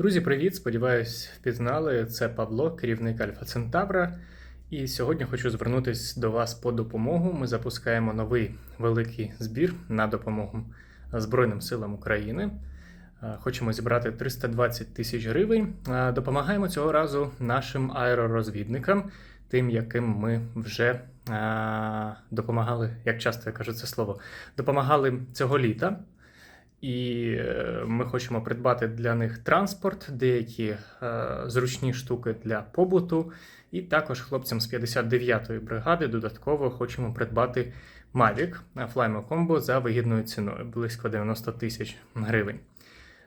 Друзі, привіт! Сподіваюсь, впізнали. Це Павло, керівник Альфа Центавра. І сьогодні хочу звернутися до вас по допомогу. Ми запускаємо новий великий збір на допомогу Збройним силам України. Е, Хочемо зібрати 320 тисяч гривень. Е, Допомагаємо цього разу нашим аеророзвідникам, тим, яким ми вже е, допомагали, як часто я кажу це слово, допомагали цього літа. І е, ми хочемо придбати для них транспорт, деякі е, зручні штуки для побуту. І також хлопцям з 59-ї бригади додатково хочемо придбати Mavic Flymo Combo за вигідною ціною близько 90 тисяч гривень.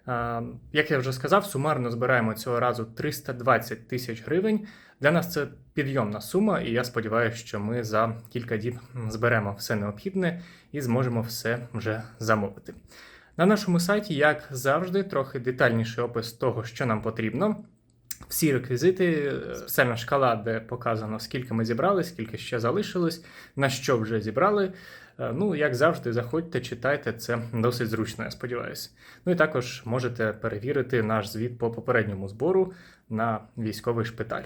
Е, Як я вже сказав, сумарно збираємо цього разу 320 тисяч гривень. Для нас це підйомна сума, і я сподіваюся, що ми за кілька діб зберемо все необхідне і зможемо все вже замовити. На нашому сайті, як завжди, трохи детальніший опис того, що нам потрібно. Всі реквізити, е, спеціальна шкала, де показано, скільки ми зібрали, скільки ще залишилось, на що вже зібрали. Е, Ну, як завжди, заходьте, читайте, це досить зручно, я сподіваюся. Ну і також можете перевірити наш звіт по попередньому збору на військовий шпиталь.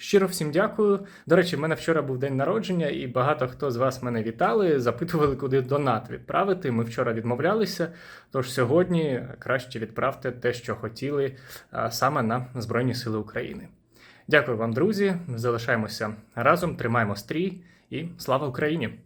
Щиро всім дякую. До речі, в мене вчора був день народження, і багато хто з вас мене вітали, запитували, куди донат відправити. Ми вчора відмовлялися. Тож сьогодні краще відправте те, що хотіли, саме на Збройні Сили України. Дякую вам, друзі. Залишаємося разом, тримаємо стрій і слава Україні!